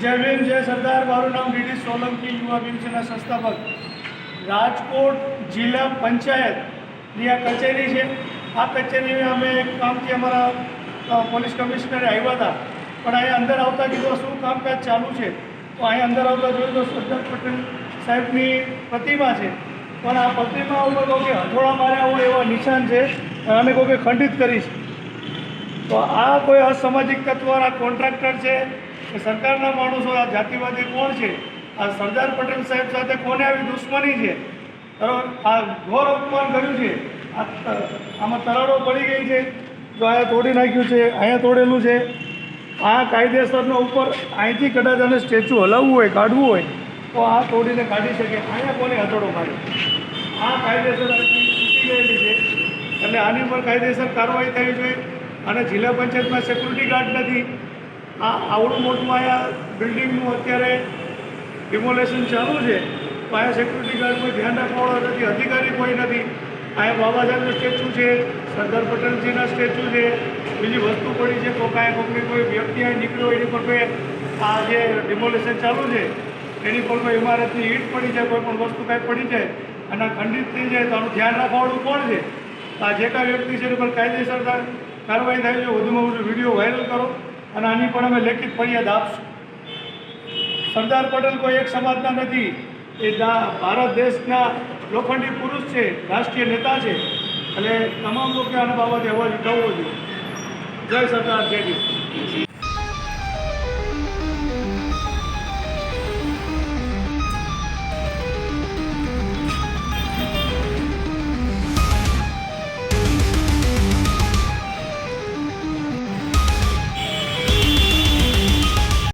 જય સરદાર. મારું નામ ડીડી સોલંકી, યુવા ભીમસેના સંસ્થાપક. રાજકોટ જિલ્લા પંચાયતની આ કચેરી છે. આ કચેરીમાં અમે એક કામથી અમારા પોલીસ કમિશનરે આવ્યા હતા. પણ અહીંયા અંદર આવતા કીધું શું કામકાજ ચાલુ છે? તો અહીંયા અંદર આવતા જોયું તો સરદાર પટેલ સાહેબની પ્રતિમા છે. પણ આ પ્રતિમા ઉપર કહું કે હથોડા માર્યા હોય એવા નિશાન છે. અને અમે કહું કે ખંડિત કરીશ. તો આ કોઈ અસામાજિક તત્વના કોન્ટ્રાક્ટર છે? કે સરકારના માણસો, આ જાતિવાદી કોણ છે? આ સરદાર પટેલ સાહેબ સાથે કોને આવી દુશ્મની છે? આ ઘોર અપમાન કર્યું છે. આમાં તરાડો પડી ગઈ છે. જો અહીંયા તોડી નાખ્યું છે, અહીંયા તોડેલું છે. આ કાયદેસરનો ઉપર અહીંથી કદાચ આને સ્ટેચ્યુ હલાવવું હોય, કાઢવું હોય, તો આ તોડીને કાઢી શકે. અહીંયા કોને હથોડો કાઢે આ કાયદેસર તૂટી ગયેલી છે. એટલે આની પર કાયદેસર કાર્યવાહી થવી જોઈએ. અને જિલ્લા પંચાયતમાં સિક્યુરિટી ગાર્ડ નથી. આ આવડું મોટું અહીંયા બિલ્ડિંગનું અત્યારે ડિમોલેશન ચાલુ છે. તો સિક્યુરિટી ગાર્ડ કોઈ ધ્યાન રાખવાવાળો નથી અધિકારી કોઈ નથી. અહીંયા બાબાસાહેબનું સ્ટેચ્યુ છે, સરદાર પટેલજીના સ્ટેચ્યુ છે. બીજી વસ્તુ પડી છે તો કાંઈ કોઈની કોઈ વ્યક્તિ અહીં નીકળ્યો, એની પર કોઈ આ જે ડિમોલેશન ચાલુ છે, એની પર કોઈ ઇમારતની ઈટ પડી જાય, કોઈ પણ વસ્તુ કાંઈ પડી જાય, અને ખંડિત થઈ જાય, તો આનું ધ્યાન રાખવાવાળું કોણ છે? આ જે કાંઈ વ્યક્તિ છે, એની પર કાયદેસર કાર્યવાહી થાય છે, વધુમાં વધુ વીડિયો વાયરલ કરો અને આની પણ અમે લેખિત ફરિયાદ આપશું. સરદાર પટેલ કોઈ એક સમાજના નથી, એ ભારત દેશના લોખંડી પુરુષ છે, રાષ્ટ્રીય નેતા છે. એટલે તમામ લોકો આના બાબતે અવાજ ઉઠાવવો જોઈએ. જય સરદાર, જય